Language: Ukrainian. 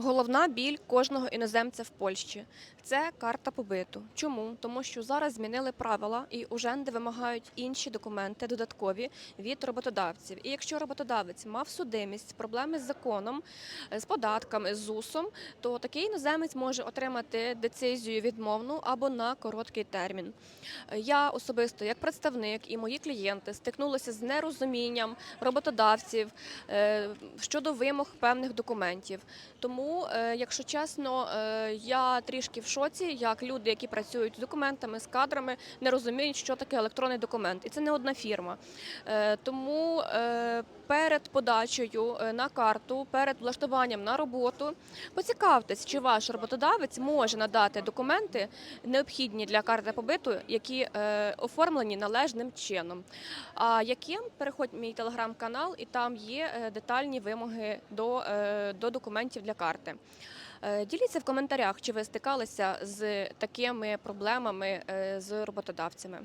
Головна біль кожного іноземця в Польщі це карта побиту. Чому? Тому що зараз змінили правила і уженди вимагають інші документи додаткові від роботодавців. І якщо роботодавець мав судимість, проблеми з законом, з податками, з ЗУСом, то такий іноземець може отримати децизію відмовну або на короткий термін. Я особисто, як представник, і мої клієнти стикнулися з нерозумінням роботодавців е, щодо вимог певних документів. Тому, е, якщо чесно, е, я трішки в шоці, як люди, які працюють з документами, з кадрами, не розуміють, що таке електронний документ, і це не одна фірма. Е, Тому перед подачею е, на карту, перед влаштуванням на роботу, поцікавтесь, чи ваш роботодавець може надати документи необхідні для карти побиту, які е, оформлені належним чином. А яким переходь мій телеграм-канал, і там є е, детальні вимоги до, до документів для карти. Діліться в коментарях, чи ви стикалися з такими проблемами з роботодавцями.